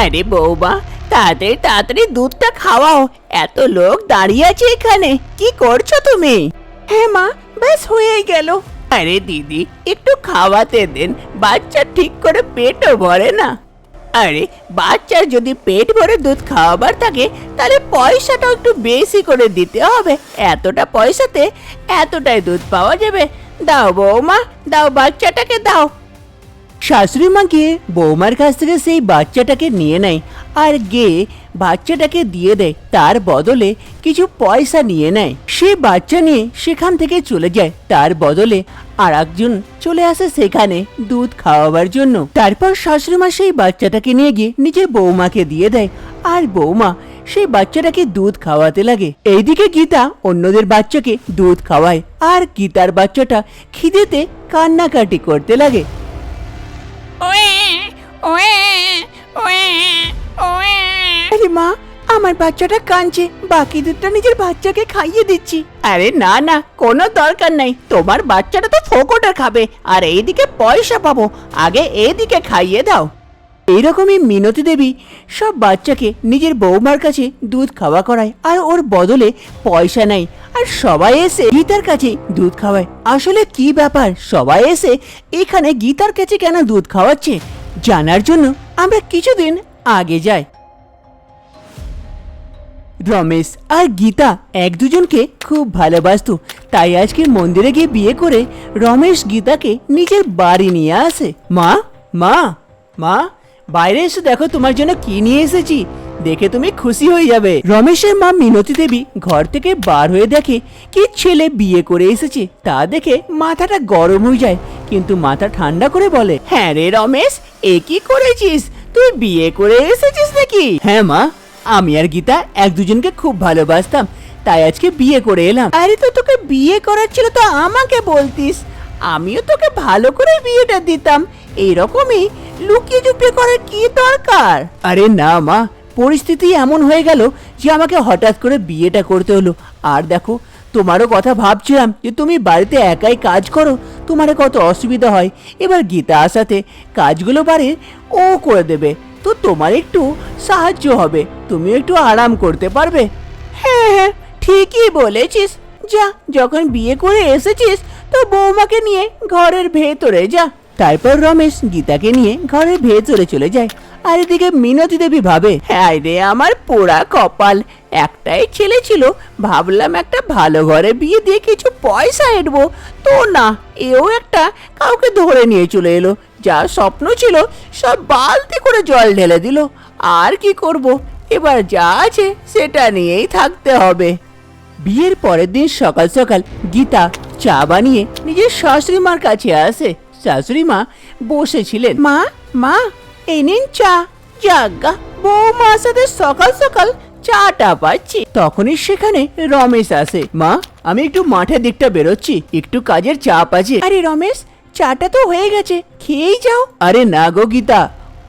আরে বৌমা তাড়াতাড়ি তাড়াতাড়ি দুধটা খাওয়াও। এত লোক দাঁড়িয়ে আছে এখানে। কি করছ তুমি? হ্যাঁ মা ব্যাস হয়েই গেল। আরে দিদি একটু খাওয়াতে দেন। বাচ্চা ঠিক করে পেটও ভরে না। আরে বাচ্চার যদি পেট ভরে দুধ খাওয়াবার থাকে তাহলে পয়সাটাও একটু বেশি করে দিতে হবে। এতটা পয়সাতে এতটাই দুধ পাওয়া যাবে। দাও বৌমা দাও বাচ্চাটাকে দাও। শাশুড়ি মা গিয়ে বৌমার কাছ থেকে সেই বাচ্চাটাকে নিয়ে নেয় আর গিয়ে বাচ্চাটাকে দিয়ে দেয়। তার বদলে কিছু পয়সা নিয়ে নেয়। সে বাচ্চা নিয়ে সেখান থেকে চলে যায়। তার বদলে আর একজন চলে আসে সেখানে দুধ খাওয়াবার জন্য। তারপর শাশুড়ি মা সেই বাচ্চাটাকে নিয়ে গিয়ে নিজের বৌমাকে দিয়ে দেয়। আর বৌমা সেই বাচ্চাটাকে দুধ খাওয়াতে লাগে। এইদিকে গীতা অন্যদের বাচ্চাকে দুধ খাওয়ায়। আর গীতার বাচ্চাটা খিদেতে কান্নাকাটি করতে লাগে। আরে মা, আমার বাচ্চাটা কাঁদছে। বাকি দুধটা নিজের বাচ্চাকে খাইয়ে দিচ্ছি। আরে না না, কোনো দরকার নাই। তোমার বাচ্চাটা তো ফোকটা খাবে। আর এইদিকে পয়সা পাবো। আগে এইদিকে খাইয়ে দাও। এইরকমই মিনতি দেবী সব বাচ্চাকে নিজের বৌমার কাছে দুধ খাওয়া করায়। আর ওর বদলে পয়সা নেয়। আর সবাই এসে গীতার কাছে দুধ খাওয়ায়। আসলে কি ব্যাপার? সবাই এসে এখানে গীতার কাছে কেন দুধ খাওয়াচ্ছে? জানার জন্য আমরা কিছুদিন আগে যাই। রমেশ আর গীতা এক দুজনকে খুব ভালোবাসত, তাই আজকে মন্দিরে গিয়ে বিয়ে করে রমেশ গীতাকে নিজের বাড়ি নিয়ে আসে। মা মা মা। বাইরে এসে দেখো তোমার জন্য কি নিয়ে এসেছি। দেখে তুমি খুশি হয়ে যাবে। রমেশের মা মিনতি দেবী ঘর থেকে বার হয়ে দেখে কি ছেলে বিয়ে করে এসেছে তা দেখে মাথাটা গরম হয়ে যায়। কিন্তু মাথা ঠান্ডা করে বলে হ্যাঁ রে রমেশ, এ কি করেছিস? তুই বিয়ে করে এসেছিস নাকি? হ্যাঁ মা, আমি আর গীতা এক দুজনকে খুব ভালোবাসতাম, তাই আজকে বিয়ে করে এলাম। আরে তো তোকে বিয়ে করার ছিল তো আমাকে বলতিস। আমিও তোকে ভালো করে বিয়েটা দিতাম। এইরকমই লুকিয়ে চুপিয়ে করার কি দরকার? আরে না মা। পরিস্থিতি এমন হয়ে গেল যে আমাকে হঠাৎ করে বিয়েটা করতে হলো। আর দেখো তোমারও কথা ভাবছিলাম যে তুমি বাড়িতে একাই কাজ করো তোমার কত অসুবিধা হয়। এবার গীতা আসাতে কাজগুলো বাড়ির ও করে দেবে। তো তোমার একটু সাহায্য হবে তুমি একটু আরাম করতে পারবে। হ্যাঁ হ্যাঁ ঠিকই বলেছিস। যা যখন বিয়ে করে এসেছিস তো বৌমাকে নিয়ে ঘরের ভেতরে যা। তারপর রমেশ গীতাকে নিয়ে ঘরের ভেতরে চলে যায়। আর এদিকে মিনতি দেবী ভাবে হ্যাঁ রে আমার পোড়া কপাল। একটাই ছেলে ছিল, ভাবলাম একটা ভালো ঘরে বিয়ে দিয়ে কিছু পয়সা এঁটবো। তো না, এও একটা কাউকে ধরে নিয়ে চলে এলো। যা স্বপ্ন ছিল, সব বালতি করে জল ঢেলে দিল। আর কি করব? এবার যা আছে, সেটা নিয়েই থাকতে হবে। বিয়ের পরের দিন সকাল সকাল গীতা চা বানিয়ে নিজের শাশুড়ি মার কাছে আসে। শাশুড়ি মা বসেছিলেন। মা মা এই নিন চা। যাজ্ঞা বৌমার সাথে সকাল সকাল চাটা পাচ্ছি। তখনই সেখানে রমেশ আসে। মা আমি একটু মাঠের দিকটা বেরোচ্ছি। একটু কাজের চাপ আছে। আরে রমেশ চাটা তো হয়ে গেছে। খেয়েই যাও। আরে না গো গীতা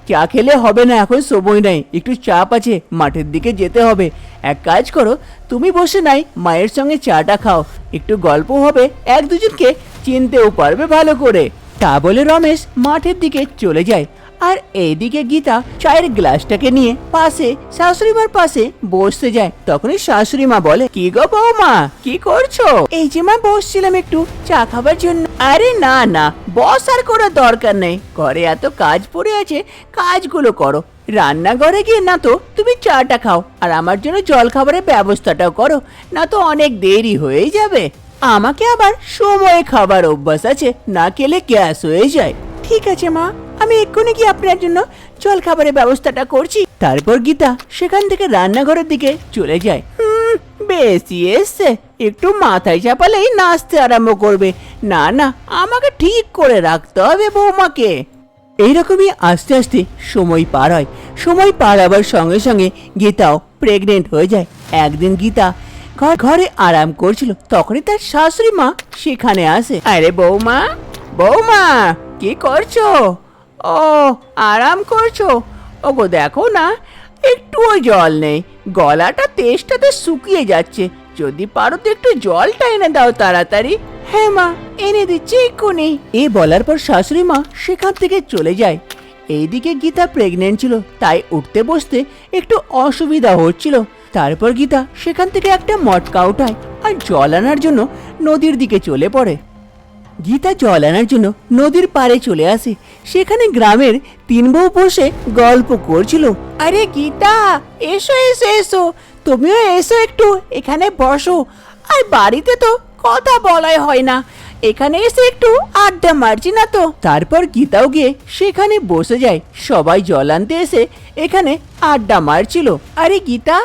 চা খেলে হবে না এখন সময় নাই। একটু চাপ আছে মাঠের দিকে যেতে হবে। এক কাজ করো তুমি বসে নাই মায়ের সঙ্গে চাটা খাও। একটু গল্প হবে এক দুজনকে চিনতেও পারবে ভালো করে। তা বলে রমেশ মাঠের দিকে চলে যায়। আর এইদিকে গীতা চায়ের গ্লাসটাকে নিয়ে পাশে শাশুড়ি মার পাশে বসতে যায়। তখনই শাশুড়ি মা বলে, কি গো বৌমা, কি করছ? এই যে মা, বসছিলাম একটু চা খাবার জন্য। আরে না না, বসার কোনো দরকার নেই। ঘরে এত কাজ পড়ে আছে, কাজগুলো করো। রান্নাঘরে গিয়ে না তো, তুমি চাটা খাও। আর আমার জন্য জল খাবারের ব্যবস্থাটাও করো, না তো অনেক দেরি হয়ে যাবে। আমাকে আবার সময়ে খাবার অভ্যাস আছে, না খেলে গ্যাস হয়ে যায়। ঠিক আছে, মা। আমি এক্ষুনি কি আপনার জন্য জল খাবারের ব্যবস্থাটা করছি। তারপর গীতা সেখান থেকে রান্নাঘরের দিকে চলে যায়। হুম, বেশি এসছে। একটু মাথায় চাপালেই নাচতে আরম্ভ করবে। না না, আমাকে ঠিক করে রাখতে হবে বৌমাকে। এইরকমই আস্তে আস্তে সময় পার হয়। সময় পার হবার সঙ্গে সঙ্গে গীতাও প্রেগনেন্ট হয়ে যায়। একদিন গীতা ঘর আরাম করছিল। তখনই তার শাশুড়ি মা সেখানে আসে। আরে বৌমা বৌমা, কি করছ? ও, আরাম করছ? ওগো, দেখো না, একটুও জল নেই। গলাটা তেষ্টাতে শুকিয়ে যাচ্ছে। যদি পারো তো একটু জলটা এনে দাও তাড়াতাড়ি। হ্যাঁ মা, এনে দিচ্ছি এক্ষুনি। এ বলার পর শাশুড়ি মা সেখান থেকে চলে যায়। এইদিকে গীতা প্রেগনেন্ট ছিল, তাই উঠতে বসতে একটু অসুবিধা হচ্ছিল। তারপর গীতা সেখান থেকে একটা মটকা উঠায় আর জল আনার জন্য নদীর দিকে চলে পড়ে। গীতা জল আনার জন্য নদীর পাড়ে চলে আসে। সেখানে গ্রামের তিন বউ বসে গল্প করছিল। আরে গীতা, এসো এসো এসো। তুমিও এসো একটু, এখানে বসো। আর বাড়িতে তো কথা বলাই হয় না। এখানে এসে একটু আড্ডা মারছি না তো? তারপর গীতাও গিয়ে সেখানে বসে যায়। সবাই জল আনতে এসে এখানে আড্ডা মারছিল। আরে গীতা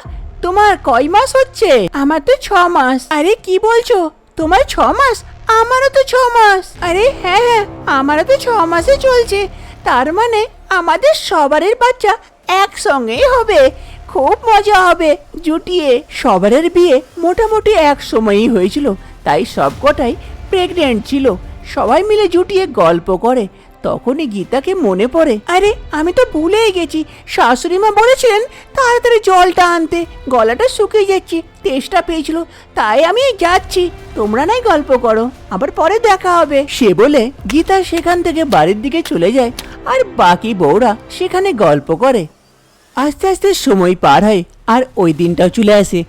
তোমার কয় মাস হচ্ছে? আমার তো ছ মাস। আরে কি বলছো? তোমার ছ মাস? আমারও তো ছ মাস। আরে হ্যাঁ হ্যাঁ আমারও তো ছ মাসে চলছে। তার মানে আমাদের সবারের বাচ্চা একসঙ্গেই হবে। খুব মজা হবে। জুটিয়ে সবারের বিয়ে মোটামুটি এক সময়ই হয়েছিল। তাই সবকটাই প্রেগনেন্ট ছিল। সবাই মিলে জুটিয়ে গল্প করে। তখনই গীতাকে মনে পড়ে, আরে, আমি তো ভুলেই গেছি। শাশুড়ি মা বলেছিলেন, তাড়াতাড়ি জলটা আনতে। গলাটা শুকিয়ে যাচ্ছে, তেষ্টা পেয়েছিল, তাই আমি যাচ্ছি। তোমরা নাই গল্প করো, আবার পরে দেখা হবে। সে বলে গীতা সেখান থেকে বাড়ির দিকে চলে যায়, আর বাকি বউরা সেখানে গল্প করে। আস্তে আস্তে সময় পার হয়, আর ওই দিনটাও চলে আসে।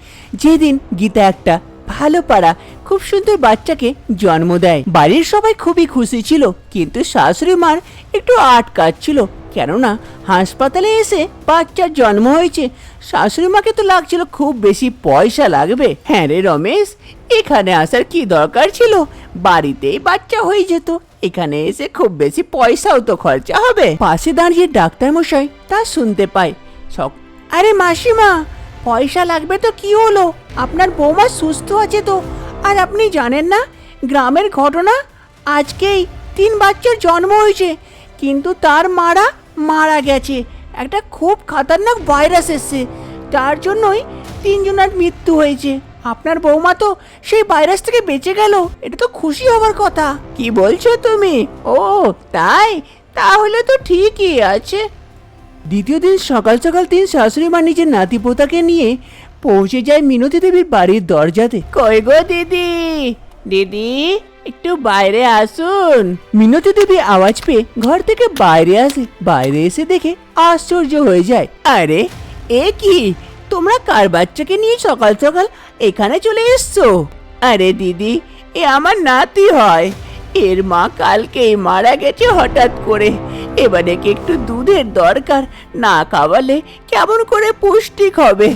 যেদিন গীতা একটা ভালো পাড়া, খুব সুন্দর বাচ্চাকে জন্ম দেয়। বাড়ির সবাই খুবই খুশি ছিল, কিন্তু শাশুড়ি মার একটু আটকাচ্ছিল কেননা, হাসপাতালে এসে বাচ্চার জন্ম হয়েছে। শাশুড়ি মাকে তো লাগছিল খুব বেশি পয়সা লাগবে। হ্যাঁ রে রমেশ, এখানে আসার কি দরকার ছিল? বাড়িতেই বাচ্চা হয়ে যেত। এখানে এসে খুব বেশি পয়সাও তো খরচা হবে। পাশে দাঁড়িয়ে ডাক্তার মশাই তা শুনতে পায়। সক আরে মাসিমা পয়সা লাগবে তো কি হলো? আপনার বৌমা সুস্থ আছে তো। আর আপনি জানেন না, গ্রামের ঘটনা? আজকেই তিন বাচ্চার জন্ম হয়েছে, কিন্তু তার মারা মারা গেছে। একটা খুব খাতারনাক ভাইরাস এসছে, তার জন্যই তিনজনের মৃত্যু হয়েছে। আপনার বৌমা তো সেই ভাইরাস থেকে বেঁচে গেল, এটা তো খুশি হবার কথা। কি বলছো তুমি? ও, তাই? তাহলে তো ঠিকই আছে। দ্বিতীয় দিন সকাল সকাল তিন শাশুড়ি মা নিজের নাতি পোতাকে নিয়ে পৌঁছে যায় মিনতি দেবীর বাড়ির দরজাতে। কই গো দিদি? দিদি একটু বাইরে আসুন। মিনতি দেবী আওয়াজ পেয়ে ঘর থেকে বাইরে আসে। বাইরে এসে দেখে আশ্চর্য হয়ে যায়। আরে এ কি? তোমরা কার বাচ্চাকে নিয়ে সকাল সকাল এখানে চলে এসছো? আরে দিদি এ আমার নাতি হয়। এর মা কালকেই মারা গেছে হঠাৎ করে। এবারে কি একটু দুধের দরকার, না খাওয়ালে কেমন করে পুষ্টিক হবে?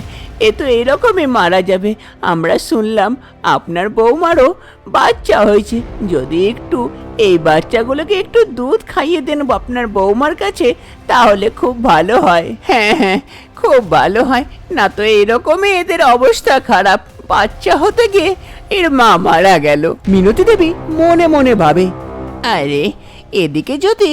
এ তো এরকমই মারা যাবে। আমরা শুনলাম আপনার বৌমারও বাচ্চা হয়েছে। যদি একটু এই বাচ্চাগুলোকে একটু দুধ খাইয়ে দেন আপনার বৌমার কাছে, তাহলে খুব ভালো হয়। হ্যাঁ হ্যাঁ খুব ভালো হয়। না তো এরকমই এদের অবস্থা খারাপ। বাচ্চা হতে গিয়ে এর মা মারা গেল। মিনতি দেবী মনে মনে ভাবে, আরে, এদিকে যদি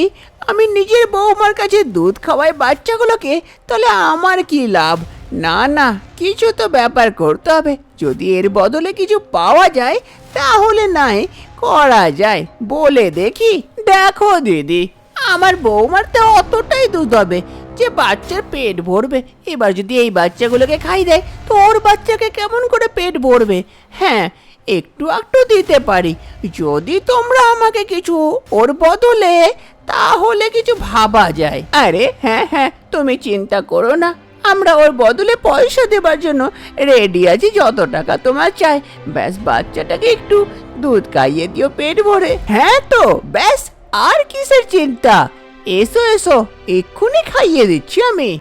আমি নিজের বৌমার কাছে দুধ খাওয়াই বাচ্চাগুলোকে, তাহলে আমার কি লাভ? না না, কিছু তো ব্যাপার করতে হবে। যদি এর বদলে কিছু পাওয়া যায়, তাহলে নাই, করা যায়। বলে দেখি, দেখো দিদি, আমার বৌমার তো অতটাই দুধ হবে যে বাচ্চার পেট ভরবে। এবার যদি এই বাচ্চাগুলোকে খাই দেয়, তো ওর বাচ্চাকে কেমন করে পেট ভরবে? হ্যাঁ একটু একটু দিতে পারি। যদি তোমরা আমাকে কিছু ওর বদলে, তাহলে কিছু ভাবা যায়। আরে হ্যাঁ হ্যাঁ তুমি চিন্তা করো না। আমরা ওর বদলে পয়সা দেবার জন্য রেডি আছি, যত টাকা তোমার চাই। ব্যাস, বাচ্চাটাকে একটু দুধ খাইয়ে দিও পেট ভরে। হ্যাঁ তো, ব্যাস, আর কিসের চিন্তা? এসো এসো, এক্ষুনি খাইয়ে দিচ্ছি আমি।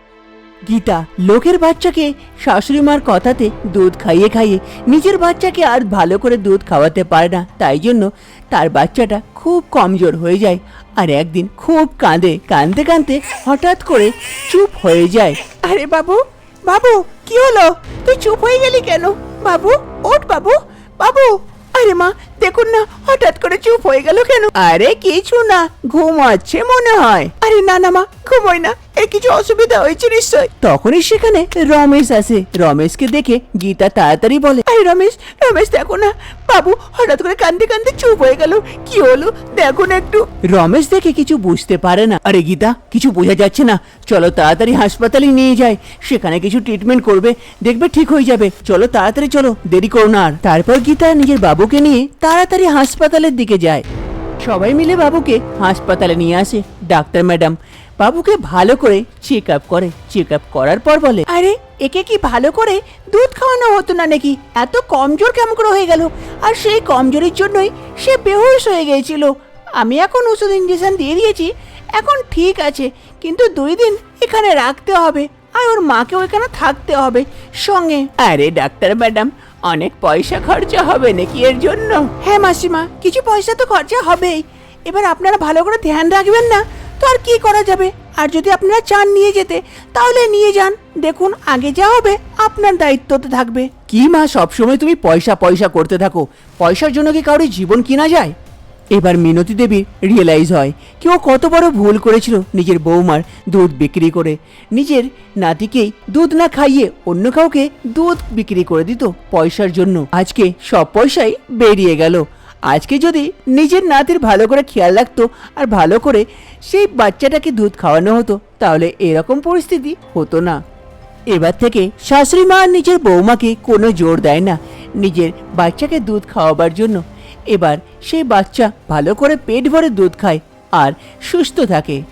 গীতা লোকের বাচ্চাকে শাশুড়ি মার কথাতে দুধ খাইয়ে খাইয়ে নিজের বাচ্চাকে আর ভালো করে দুধ খাওয়াতে পারে না। তাই জন্য তার বাচ্চাটা খুব কমজোর হয়ে যায় আর একদিন খুব কাঁদে। কাঁদতে কাঁদতে হঠাৎ করে চুপ হয়ে যায়। আরে বাবু বাবু কি হলো? তুই চুপ হয়ে গেলি কেন? বাবু ওঠ বাবু বাবু। আরে মা দেখুন না হঠাৎ করে চুপ হয়ে গেল কেন? আরে কিছু না ঘুমাচ্ছে মনে হয়। আরে না না মা ঘুমোই না। এর কিছু অসুবিধা হয়েছে নিশ্চয়? তখনই সেখানে রমেশ আসে। রমেশকে দেখে গীতা তাড়াতাড়ি বলে, আরে রমেশ রমেশ দেখো না, বাবু হঠাৎ করে কান্দতে কান্দতে চুপ হয়ে গেল। কি হলো? দেখো না একটু। রমেশ দেখে কিছু বুঝতে পারে না। আরে গীতা, কিছু বোঝা যাচ্ছে না। চলো তাড়াতাড়ি হাসপাতালে নিয়ে যায় সেখানে কিছু ট্রিটমেন্ট করবে। দেখবে ঠিক হয়ে যাবে। চলো তাড়াতাড়ি, চলো, দেরি করো না আর। তারপর গীতা নিজের বাবুকে নিয়ে তাড়াতাড়ি হাসপাতালের দিকে যায়। সবাই মিলে বাবুকে হাসপাতালে নিয়ে আসে। ডাক্তার ম্যাডাম বাবুকে ভালো করে চেক আপ করে। চেক আপ করার পর বলে আরে একে কি ভালো করে দুধ খাওয়ানো হতো না নাকি? এত কমজোর কেমন করে হয়ে গেল? আর সেই কমজোরির জন্যই সে বেহুশ হয়ে গিয়েছিল। আমি এখন ওষুধ ইঞ্জেকশন দিয়ে দিয়েছি এখন ঠিক আছে কিন্তু দুই দিন এখানে রাখতে হবে আর ওর মাকেও এখানে থাকতে হবে সঙ্গে। আরে ডাক্তার ম্যাডাম অনেক পয়সা খরচা হবে নাকি এর জন্য? হ্যাঁ মাসিমা কিছু পয়সা তো খরচা হবেই। এবার আপনারা ভালো করে ধ্যান রাখবেন না তো আর কি করা যাবে? আর যদি আপনারা চান নিয়ে যেতে, তাহলে নিয়ে যান। দেখুন, আগে যা হবে আপনার দায়িত্বতে থাকবে। কি মা, সবসময় তুমি পয়সা পয়সা করতে থাকো। পয়সার জন্য কি কারোর জীবন কিনা যায়? এবার মিনতি দেবীর রিয়েলাইজ হয় কেউ কত বড় ভুল করেছিল নিজের বৌমার দুধ বিক্রি করে। নিজের নাতিকেই দুধ না খাইয়ে অন্য কাউকে দুধ বিক্রি করে দিত পয়সার জন্য। আজকে সব পয়সাই বেরিয়ে গেল। আজকে যদি নিজের নাতির ভালো করে খেয়াল রাখতো আর ভালো করে সেই বাচ্চাটাকে দুধ খাওয়ানো হতো, তাহলে এরকম পরিস্থিতি হতো না। এবার থেকে শাশুড়ি মা নিজের বৌমাকে কোনো জোর দেয় না নিজের বাচ্চাকে দুধ খাওয়াবার জন্য। এবার সেই বাচ্চা ভালো করে পেট ভরে দুধ খায় আর সুস্থ থাকে।